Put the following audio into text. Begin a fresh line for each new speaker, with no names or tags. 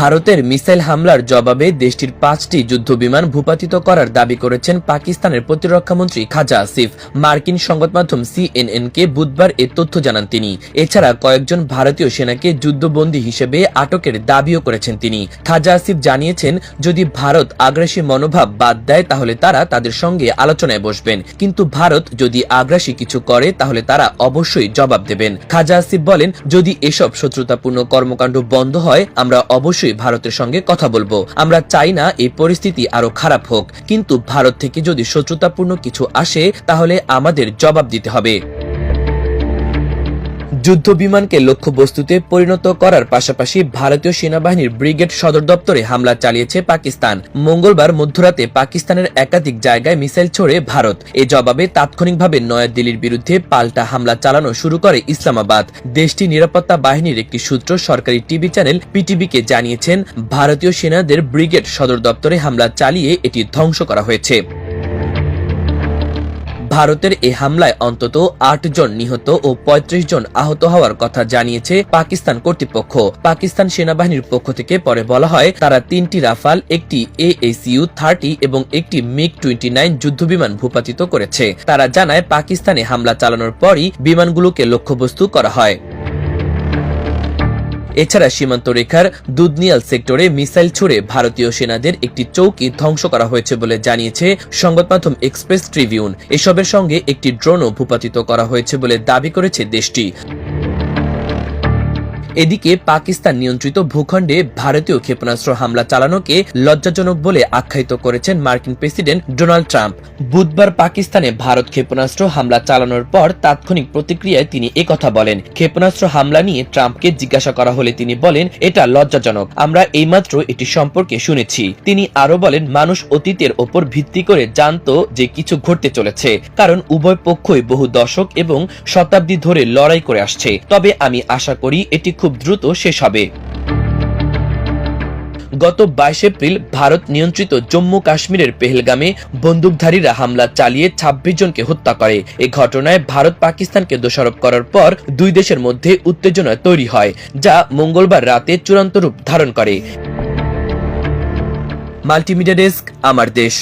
ভারতের মিসাইল হামলার জবাবে দেশটির পাঁচটি যুদ্ধবিমান ভূপাতিত করার দাবি করেছেন পাকিস্তানের প্রতিরক্ষামন্ত্রী খাজা আসিফ। মার্কিন সংবাদ মাধ্যম সিএনএনকে বুধবার এ তথ্য জানান তিনি। এছাড়া কয়েকজন ভারতীয় সেনাকে যুদ্ধবন্দী হিসেবে আটকের দাবিও করেছেন তিনি। খাজা আসিফ জানিয়েছেন, যদি ভারত আগ্রাসী মনোভাব বাদ দেয়, তাহলে তারা তাদের সঙ্গে আলোচনায় বসবেন। কিন্তু ভারত যদি আগ্রাসী কিছু করে, তাহলে তারা অবশ্যই জবাব দেবেন। খাজা আসিফ বলেন, যদি এসব শত্রুতাপূর্ণ কর্মকাণ্ড বন্ধ হয়, আমরা অবশ্যই ভারতের সঙ্গে কথা বলব। আমরা চাই না এই পরিস্থিতি আরও খারাপ হোক। কিন্তু ভারত থেকে যদি শত্রুতাপূর্ণ কিছু আসে, তাহলে আমাদের জবাব দিতে হবে। যুদ্ধ বিমানকে লক্ষ্যবস্তুতে পরিণত করার পাশাপাশি ভারতীয় সেনাবাহিনীর ব্রিগেড সদর দপ্তরে হামলা চালিয়েছে পাকিস্তান। মঙ্গলবার মধ্যরাতে পাকিস্তানের একাধিক জায়গায় মিসাইল ছড়ে ভারত। এ জবাবে তাৎক্ষণিকভাবে নয়াদিল্লির বিরুদ্ধে পাল্টা হামলা চালানো শুরু করে ইসলামাবাদ। দেশটি নিরাপত্তা বাহিনীর একটি সূত্র সরকারি টিভি চ্যানেল পিটিভিকে জানিয়েছেন, ভারতীয় সেনাদের ব্রিগেড সদর দপ্তরে হামলা চালিয়ে এটি ধ্বংস করা হয়েছে। ভারতের এই হামলায় অন্তত আট জন নিহত ও ৩৫ জন আহত হওয়ার কথা জানিয়েছে পাকিস্তান কর্তৃপক্ষ। পাকিস্তান সেনাবাহিনীর পক্ষ থেকে পরে বলা হয়, তারা তিনটি রাফাল, একটি এএসইউ থার্টি এবং একটি মিগ টোয়েন্টি নাইন যুদ্ধবিমান ভূপাতিত করেছে। তারা জানায়, পাকিস্তানে হামলা চালানোর পরই বিমানগুলোকে লক্ষ্যবস্তু করা হয়। এছাড়া সীমান্ত রেখার দুধনিয়াল সেক্টরে মিসাইল ছুড়ে ভারতীয় সেনাদের একটি চৌকি ধ্বংস করা হয়েছে বলে জানিয়েছে সংবাদ মাধ্যম এক্সপ্রেস ট্রিবিউন। এসবের সঙ্গে একটি ড্রোনও ভূপাতিত করা হয়েছে বলে দাবি করেছে দেশটি। এদিকে পাকিস্তান নিয়ন্ত্রিত ভূখণ্ডে ভারতীয় ক্ষেপণাস্ত্র হামলা চালানোকে লজ্জাজনক বলে আখ্যায়িত করেছেন মার্কিন প্রেসিডেন্ট ডোনাল্ড ট্রাম্প। বুধবার পাকিস্তানে ভারত ক্ষেপণাস্ত্র হামলা চালানোর পর তাৎক্ষণিক প্রতিক্রিয়ায় তিনি একথা বলেন। ক্ষেপণাস্ত্র হামলা নিয়ে ট্রাম্পকে জিজ্ঞাসা করা হলে তিনি বলেন, এটা লজ্জাজনক। আমরা এইমাত্র এটি সম্পর্কে শুনেছি। তিনি আরও বলেন, মানুষ অতীতের ওপর ভিত্তি করে জানতো যে কিছু ঘটতে চলেছে, কারণ উভয় পক্ষই বহু দশক এবং শতাব্দী ধরে লড়াই করে আসছে। তবে আমি আশা করি এটি খুব দ্রুত শেষ হবে। গত বাইশ এপ্রিল ভারত নিয়ন্ত্রিত জম্মু কাশ্মীরের পেহেলগামে বন্দুকধারীরা হামলা চালিয়ে ২৬ জনকে হত্যা করে। এই ঘটনায় ভারত পাকিস্তানকে দোষারোপ করার পর দুই দেশের মধ্যে উত্তেজনা তৈরি হয়, যা মঙ্গলবার রাতে চূড়ান্ত রূপ ধারণ করে। মাল্টিমিডিয়া ডেস্ক, আমার দেশ।